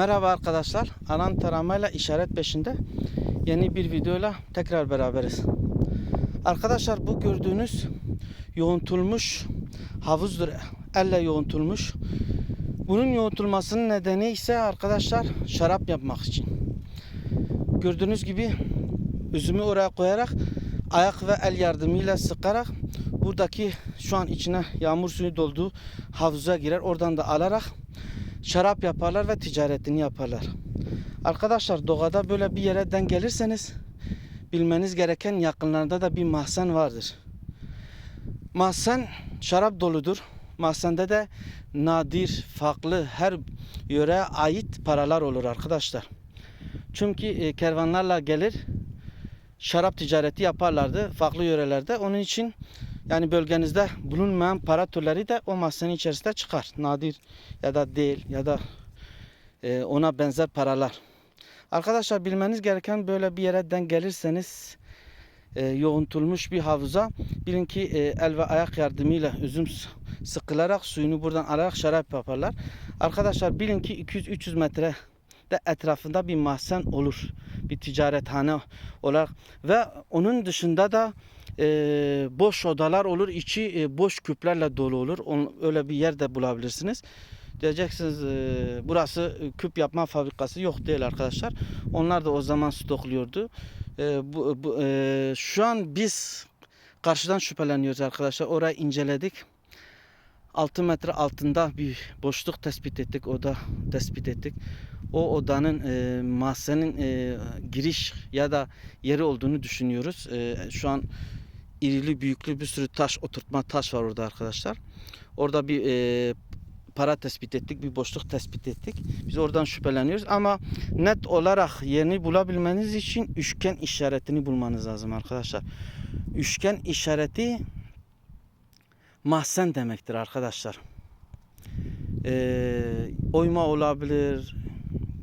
Merhaba arkadaşlar. Alan taramayla işaret peşinde yeni bir videoyla tekrar beraberiz. Arkadaşlar bu gördüğünüz yoğuntulmuş havuzdur. Elle yoğuntulmuş. Bunun yoğuntulmasının nedeni ise arkadaşlar şarap yapmak için. Gördüğünüz gibi üzümü oraya koyarak ayak ve el yardımıyla sıkarak buradaki şu an içine yağmur suyu dolduğu havuza girer. Oradan da alarak şarap yaparlar ve ticaretini yaparlar. Arkadaşlar doğada böyle bir yere denk gelirseniz bilmeniz gereken yakınlarında da bir mahzen vardır. Mahzen şarap doludur. Mahzende de nadir, farklı her yöreye ait paralar olur arkadaşlar. Çünkü e, kervanlarla gelir şarap ticareti yaparlardı farklı yörelerde. Onun için yani bölgenizde bulunmayan para türleri de o mahzenin içerisinde çıkar. Nadir ya da değil ya da e, ona benzer paralar. Arkadaşlar bilmeniz gereken böyle bir yere gelirseniz e, yoğuntulmuş bir havuza bilin ki e, el ve ayak yardımıyla üzüm sıkılarak suyunu buradan alarak şarap yaparlar. Arkadaşlar bilin ki 200-300 metre de etrafında bir mahzen olur. Bir ticarethane olarak ve onun dışında da e, boş odalar olur. içi e, boş küplerle dolu olur. On, öyle bir yerde bulabilirsiniz. Diyeceksiniz e, burası e, küp yapma fabrikası yok değil arkadaşlar. Onlar da o zaman stokluyordu. E, bu, bu, e, şu an biz karşıdan şüpheleniyoruz arkadaşlar. Orayı inceledik. 6 metre altında bir boşluk tespit ettik. Oda tespit ettik. O odanın e, mahzenin e, giriş ya da yeri olduğunu düşünüyoruz. E, şu an irili büyüklü bir sürü taş oturtma taş var orada arkadaşlar. Orada bir e, para tespit ettik, bir boşluk tespit ettik. Biz oradan şüpheleniyoruz ama net olarak yerini bulabilmeniz için üçgen işaretini bulmanız lazım arkadaşlar. Üçgen işareti mahzen demektir arkadaşlar. Ee, oyma olabilir,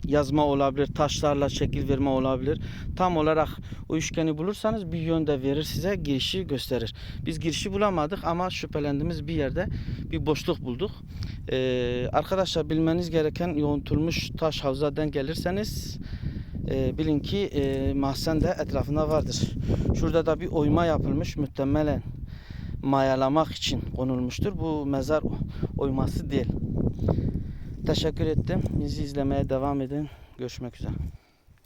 yazma olabilir, taşlarla şekil verme olabilir. Tam olarak o üçgeni bulursanız bir yönde verir size girişi gösterir. Biz girişi bulamadık ama şüphelendiğimiz bir yerde bir boşluk bulduk. Ee, arkadaşlar bilmeniz gereken yoğuntulmuş taş havuzadan gelirseniz e, bilin ki e, mahzen de etrafında vardır. Şurada da bir oyma yapılmış muhtemelen mayalamak için konulmuştur. Bu mezar oyması değil. Teşekkür ettim. Bizi izlemeye devam edin. Görüşmek üzere.